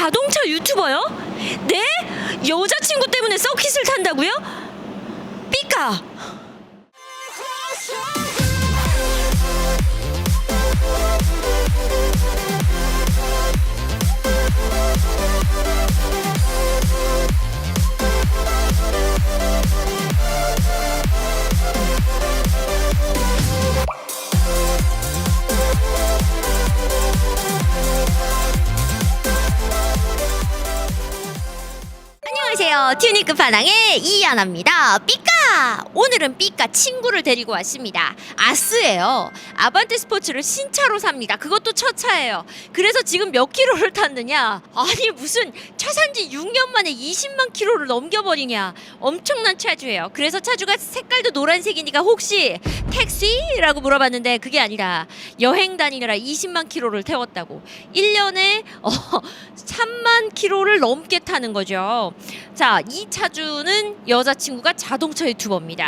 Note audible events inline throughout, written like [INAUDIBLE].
자동차 유튜버요? 네? 여자친구 때문에 서킷을 탄다고요? 삐까! 튜닝 끝판왕의 이하나입니다. 삐까! 오늘은 삐까 친구를 데리고 왔습니다. 아스예요. 아반떼 스포츠를 신차로 삽니다. 그것도 첫 차예요. 그래서 지금 몇 킬로를 탔느냐? 아니 무슨 차 산지 6년 만에 20만 킬로를 넘겨버리냐? 엄청난 차주예요. 그래서 차주가 색깔도 노란색이니까 혹시 택시라고 물어봤는데 그게 아니라 여행 다니느라 20만 킬로를 태웠다고. 1년에 어, 3만 킬로를 넘게 타는 거죠. 자, 이 차주는 여자친구가 자동차 유튜버입니다.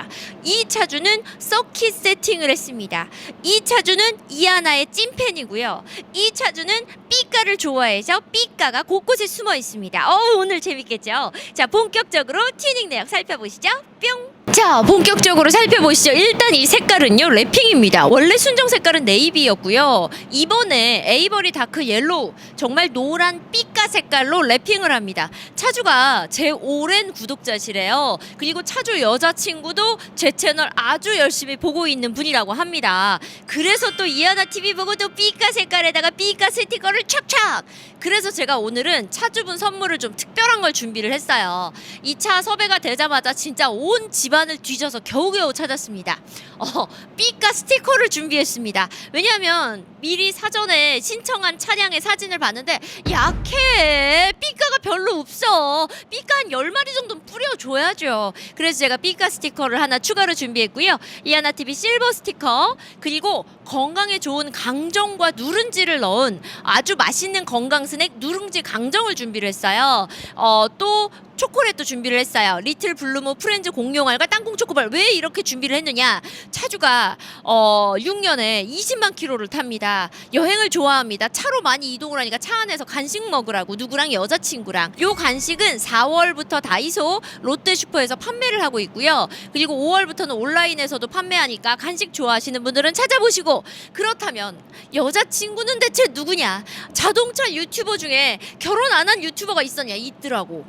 이 차주는 서킷 세팅을 했습니다. 이 차주는 이하나의 찐팬이고요. 이 차주는 삐까를 좋아해서 삐까가 곳곳에 숨어 있습니다. 어, 오늘 재밌겠죠? 자, 본격적으로 튜닝 내역 살펴보시죠. 뿅! 자, 본격적으로 살펴보시죠. 일단 이 색깔은요, 랩핑입니다. 원래 순정 색깔은 네이비였고요. 이번에 에이버리 다크 옐로우, 정말 노란 삐까 색깔로 랩핑을 합니다. 차주가 제 오랜 구독자시래요. 그리고 차주 여자친구도 제 채널 아주 열심히 보고 있는 분이라고 합니다. 그래서 또 이하나 TV 보고 또 삐까 색깔에다가 삐까 스티커를 착착! 그래서 제가 오늘은 차주분 선물을 좀 특별한 걸 준비를 했어요. 이 차 섭외가 되자마자 진짜 온 집안 을 뒤져서 겨우겨우 찾았습니다. 어, 삐까 스티커를 준비했습니다. 왜냐하면 미리 사전에 신청한 차량의 사진을 봤는데 약해. 삐까가 별로 없어. 삐까 한 10마리 정도는 뿌려줘야죠. 그래서 제가 삐까 스티커를 하나 추가로 준비했고요. 이하나TV 실버 스티커 그리고 건강에 좋은 강정과 누룽지를 넣은 아주 맛있는 건강 스낵 누룽지 강정을 준비를 했어요. 어, 또 초콜릿도 준비를 했어요. 리틀 블루무 프렌즈 공룡알과 땅콩 초코볼 왜 이렇게 준비를 했느냐? 차주가 어 6년에 20만 킬로를 탑니다. 여행을 좋아합니다. 차로 많이 이동을 하니까 차 안에서 간식 먹으라고 누구랑 여자친구랑 요 간식은 4월부터 다이소 롯데슈퍼에서 판매를 하고 있고요. 그리고 5월부터는 온라인에서도 판매하니까 간식 좋아하시는 분들은 찾아보시고 그렇다면 여자친구는 대체 누구냐? 자동차 유튜버 중에 결혼 안 한 유튜버가 있었냐? 있더라고.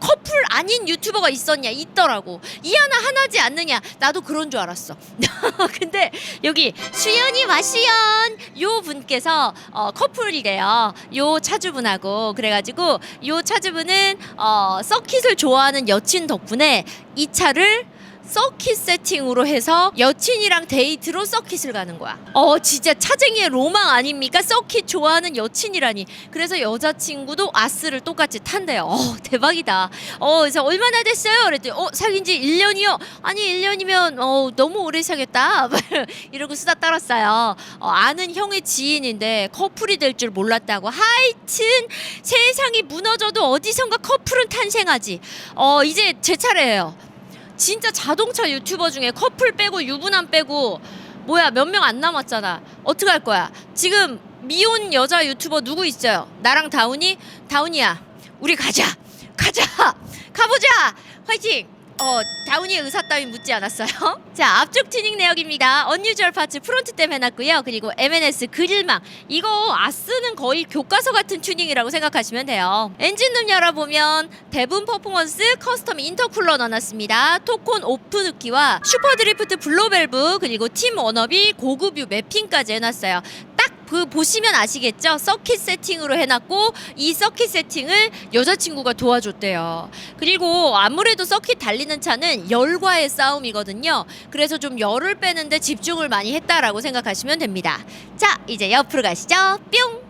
커플 아닌 유튜버가 있었냐? 있더라고. 이 하나 하나지 않느냐? 나도 그런 줄 알았어. [LAUGHS] 근데 여기 수연이 마수연. 요 분께서 어, 커플이래요. 요 차주분하고. 그래가지고 요 차주분은 어, 서킷을 좋아하는 여친 덕분에 이 차를 서킷 세팅으로 해서 여친이랑 데이트로 서킷을 가는 거야. 어, 진짜 차쟁이의 로망 아닙니까? 서킷 좋아하는 여친이라니. 그래서 여자친구도 아스를 똑같이 탄대요. 어, 대박이다. 어, 그래서 얼마나 됐어요? 그랬더니, 어, 사귄 지 1년이요? 아니, 1년이면, 어, 너무 오래 사귀었다. [LAUGHS] 이러고 수다 떨었어요. 어, 아는 형의 지인인데 커플이 될 줄 몰랐다고. 하여튼, 세상이 무너져도 어디선가 커플은 탄생하지. 어, 이제 제 차례예요. 진짜 자동차 유튜버 중에 커플 빼고 유부남 빼고 뭐야 몇 명 안 남았잖아. 어떻게 할 거야? 지금 미혼 여자 유튜버 누구 있어요? 나랑 다운이? 다운이야. 우리 가자. 가자. [LAUGHS] 가보자. 화이팅. 어, 다운이의 의사 따윈 묻지 않았어요. [LAUGHS] 자, 앞쪽 튜닝 내역입니다. 언유절 파츠 프론트 댐 해놨고요. 그리고 M&S 그릴망. 이거 아스는 거의 교과서 같은 튜닝이라고 생각하시면 돼요. 엔진룸 열어보면 대분 퍼포먼스 커스텀 인터쿨러 넣어놨습니다. 토콘 오프누키와 슈퍼드리프트 블로밸브 그리고 팀 워너비 고급 유 매핑까지 해놨어요. 딱그 보시면 아시겠죠? 서킷 세팅으로 해놨고 이 서킷 세팅을 여자친구가 도와줬대요. 그리고 아무래도 서킷 달리는 차는 열과의 싸움이거든요. 그래서 좀 열을 빼는데 집중을 많이 했다라고 생각하시면 됩니다. 자, 이제 옆으로 가시죠. 뿅!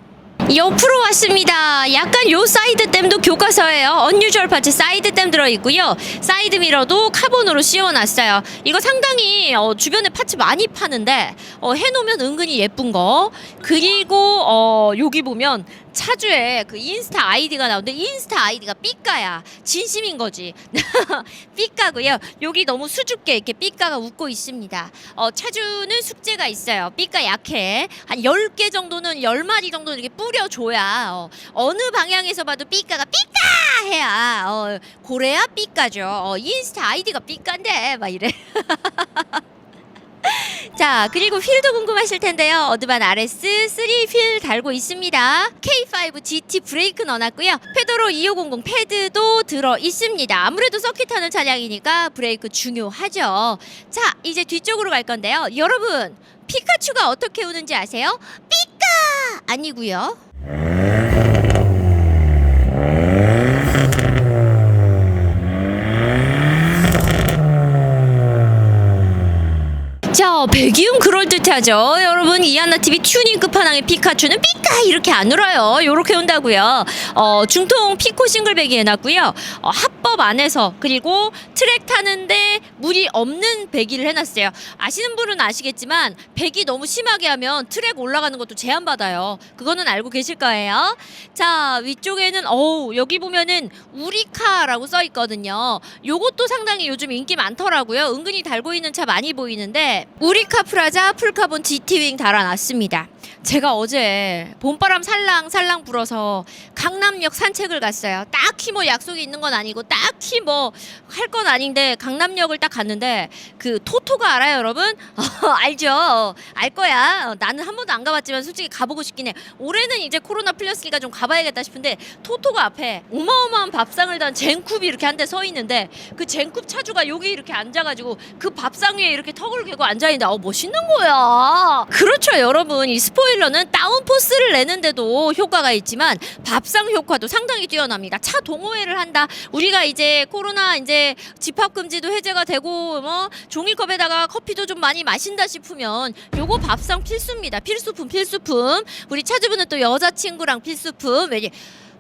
옆으로 왔습니다. 약간 요 사이드 댐도 교과서예요. 언유절 파츠 사이드 댐 들어있고요. 사이드 미러도 카본으로 씌워놨어요. 이거 상당히 어, 주변에 파츠 많이 파는데 어, 해놓으면 은근히 예쁜 거. 그리고 어, 여기 보면 차주에 그 인스타 아이디가 나오는데 인스타 아이디가 삐까야. 진심인 거지. [LAUGHS] 삐까고요. 여기 너무 수줍게 이렇게 삐까가 웃고 있습니다. 어, 차주는 숙제가 있어요. 삐까 약해. 한 10개 정도는 10마리 정도는 이렇게 뿌려줘야 어, 어느 방향에서 봐도 삐까가 삐까 해야 어, 고래야 삐까죠. 어, 인스타 아이디가 삐까인데 막 이래. [LAUGHS] 자 그리고 휠도 궁금하실 텐데요. 어드반 RS 3휠 달고 있습니다. K5 GT 브레이크 넣어놨고요. 페도로 2500 패드도 들어 있습니다. 아무래도 서킷 하는 차량이니까 브레이크 중요하죠. 자 이제 뒤쪽으로 갈 건데요. 여러분 피카츄가 어떻게 우는지 아세요? 삐까 아니고요 자, 배기음 그럴듯하죠. 여러분, 이안나 TV 튜닝 끝판왕의 피카츄는 삐까 이렇게 안 울어요. 요렇게 온다고요. 어, 중통 피코 싱글 배기 해놨고요. 어, 합 법 안에서 그리고 트랙 타는데 물이 없는 배기를 해놨어요. 아시는 분은 아시겠지만 배기 너무 심하게 하면 트랙 올라가는 것도 제한받아요. 그거는 알고 계실 거예요. 자, 위쪽에는 어우, 여기 보면은 우리카라고 써 있거든요. 요것도 상당히 요즘 인기 많더라고요. 은근히 달고 있는 차 많이 보이는데 우리카 프라자 풀카본 GT윙 달아놨습니다. 제가 어제 봄바람 살랑 살랑 불어서 강남역 산책을 갔어요. 딱히 뭐 약속이 있는 건 아니고 딱히 뭐 할 건 아닌데 강남역을 딱 갔는데 그 토토가 알아요, 여러분? [LAUGHS] 알죠. 알 거야. 어, 나는 한 번도 안 가봤지만 솔직히 가보고 싶긴 해. 올해는 이제 코로나 풀렸으니까 좀 가봐야겠다 싶은데 토토가 앞에 어마어마한 밥상을 단 젠쿱이 이렇게 한 대 서 있는데 그 젠쿱 차주가 여기 이렇게 앉아가지고 그 밥상 위에 이렇게 턱을 개고 앉아 있는데 어 멋있는 거야. 그렇죠, 여러분. 이 스포일러는 다운 포스를 내는데도 효과가 있지만 밥상 효과도 상당히 뛰어납니다. 차 동호회를 한다. 우리가 이제 코로나 이제 집합 금지도 해제가 되고 뭐 종이컵에다가 커피도 좀 많이 마신다 싶으면 요거 밥상 필수입니다. 필수품 필수품. 우리 차주분은 또 여자친구랑 필수품. 왜냐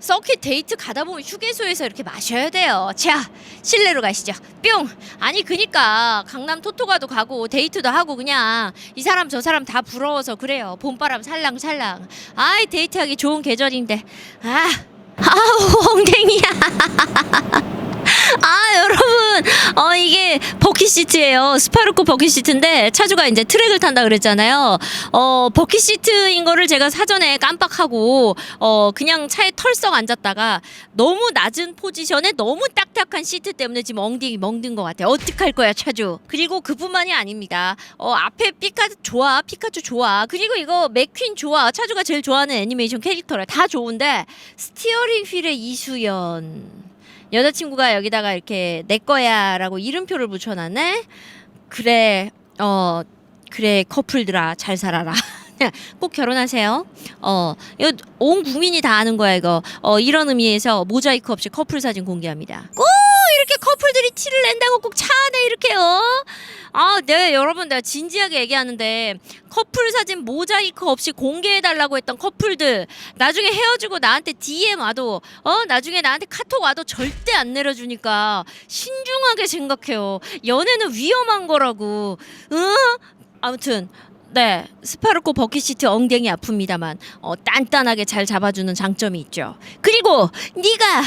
서킷 데이트 가다 보면 휴게소에서 이렇게 마셔야 돼요. 자, 실내로 가시죠. 뿅. 아니 그니까 강남 토토가도 가고 데이트도 하고 그냥 이 사람 저 사람 다 부러워서 그래요. 봄바람 살랑살랑. 아이 데이트하기 좋은 계절인데. 아. 아우 엉덩이야. [LAUGHS] 아 여러분. 어 이게 버킷 시트예요. 스파르코 버킷 시트인데 차주가 이제 트랙을 탄다 그랬잖아요. 어 버킷 시트인 거를 제가 사전에 깜빡하고 어 그냥 차에 털썩 앉았다가 너무 낮은 포지션에 너무 딱딱한 시트 때문에 지금 엉덩이 멍든 것 같아요. 어떡할 거야 차주? 그리고 그뿐만이 아닙니다. 어 앞에 피카츄 좋아 피카츄 좋아. 그리고 이거 맥퀸 좋아. 차주가 제일 좋아하는 애니메이션 캐릭터라 다 좋은데 스티어링 휠의 이수연 여자친구가 여기다가 이렇게 내 거야라고 이름표를 붙여놨네. 그래, 어, 그래 커플들아 잘 살아라. [LAUGHS] 꼭 결혼하세요. 어, 이거 온 국민이 다 아는 거야 이거. 어, 이런 의미에서 모자이크 없이 커플 사진 공개합니다. 꼭 이렇게 커플들이 티를 낸다고 꼭 차 안에 이렇게요. 아, 네, 여러분 내가 진지하게 얘기하는데 커플 사진 모자이크 없이 공개해 달라고 했던 커플들 나중에 헤어지고 나한테 DM 와도 어 나중에 나한테 카톡 와도 절대 안 내려주니까 신중하게 생각해요. 연애는 위험한 거라고. 응? 아무튼 네 스파르코 버킷시트 엉덩이 아픕니다만 어, 단단하게 잘 잡아주는 장점이 있죠. 그리고 네가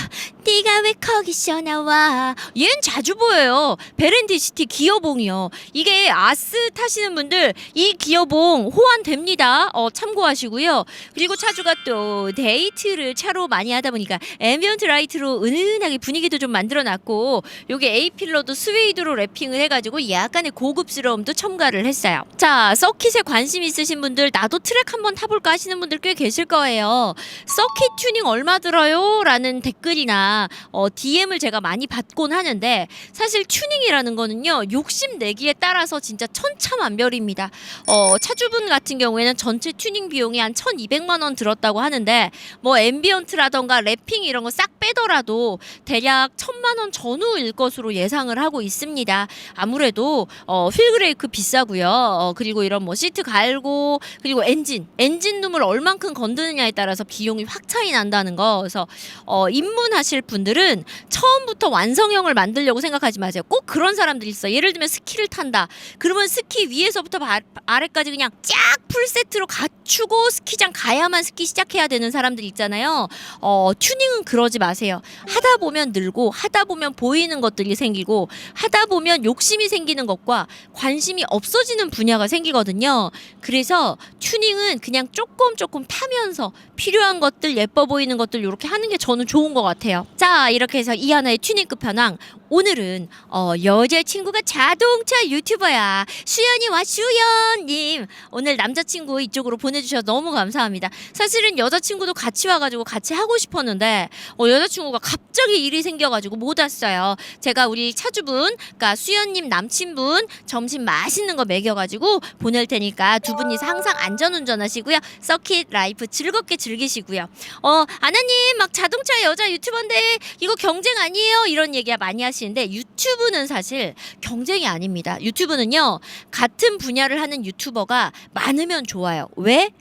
네가 왜 거기서 나와? 얜 자주 보여요. 베렌디시티 기어봉이요. 이게 아스 타시는 분들 이 기어봉 호환됩니다. 어, 참고하시고요. 그리고 차주가 또 데이트를 차로 많이 하다 보니까 앰비언트 라이트로 은은하게 분위기도 좀 만들어놨고 요게 A 필러도 스웨이드로 랩핑을 해가지고 약간의 고급스러움도 첨가를 했어요. 자 서킷 에 관심 있으신 분들 나도 트랙 한번 타볼까 하시는 분들 꽤 계실 거예요. 서킷 튜닝 얼마 들어요? 라는 댓글이나 어, DM을 제가 많이 받곤 하는데 사실 튜닝이라는 거는요 욕심 내기에 따라서 진짜 천차만별입니다. 어, 차주분 같은 경우에는 전체 튜닝 비용이 한 1,200만 원 들었다고 하는데 뭐 앰비언트라던가 랩핑 이런 거 싹 빼더라도 대략 1,000만 원 전후일 것으로 예상을 하고 있습니다. 아무래도 어, 휠브레이크 비싸고요. 어, 그리고 이런 뭐 시트 갈고 그리고 엔진 엔진 룸을 얼만큼 건드느냐에 따라서 비용이 확 차이 난다는 거. 그래서 어, 입문하실 분들은 처음부터 완성형을 만들려고 생각하지 마세요. 꼭 그런 사람들이 있어. 예를 들면 스키를 탄다. 그러면 스키 위에서부터 바- 아래까지 그냥 쫙 풀 세트로 갖추고 스키장 가야만 스키 시작해야 되는 사람들 있잖아요. 어, 튜닝은 그러지 마세요. 하다 보면 늘고 하다 보면 보이는 것들이 생기고 하다 보면 욕심이 생기는 것과 관심이 없어지는 분야가 생기거든요. 있거든요. 그래서 튜닝은 그냥 조금 조금 타면서 필요한 것들 예뻐 보이는 것들 이렇게 하는 게 저는 좋은 것 같아요. 자 이렇게 해서 이하나의 튜닝 끝판왕 오늘은 어, 여자친구가 자동차 유튜버야 수연이와 수연님 오늘 남자친구 이쪽으로 보내주셔서 너무 감사합니다. 사실은 여자친구도 같이 와가지고 같이 하고 싶었는데 어, 여자친구가 갑자기 일이 생겨가지고 못 왔어요. 제가 우리 차주분, 그러니까 수연님 남친분 점심 맛있는 거 먹여가지고 보낼 테니까 두 분이서 항상 안전운전 하시고요. 서킷 라이프 즐겁게 즐기시고요. 어 아나님 막 자동차 여자 유튜버인데 이거 경쟁 아니에요? 이런 얘기 많이 하시 는데 유튜브는 사실 경쟁이 아닙니다. 유튜브는요 같은 분야를 하는 유튜버가 많으면 좋아요. 왜?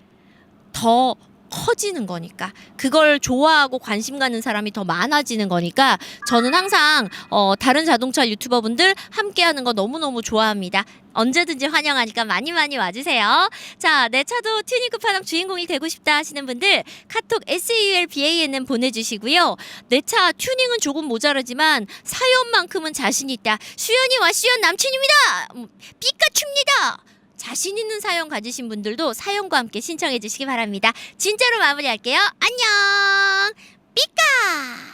더 커지는 거니까 그걸 좋아하고 관심 가는 사람이 더 많아지는 거니까 저는 항상 어, 다른 자동차 유튜버분들 함께하는 거 너무너무 좋아합니다. 언제든지 환영하니까 많이 많이 와주세요. 자, 내 차도 튜닝크 파랑 주인공이 되고 싶다 하시는 분들 카톡 SAULBANN 보내주시고요. 내 차 튜닝은 조금 모자라지만 사연만큼은 자신 있다. 수연이 와 수연 남친입니다. 음, 삐까춥니다. 자신 있는 사연 가지신 분들도 사연과 함께 신청해 주시기 바랍니다. 진짜로 마무리할게요. 안녕. 삐까.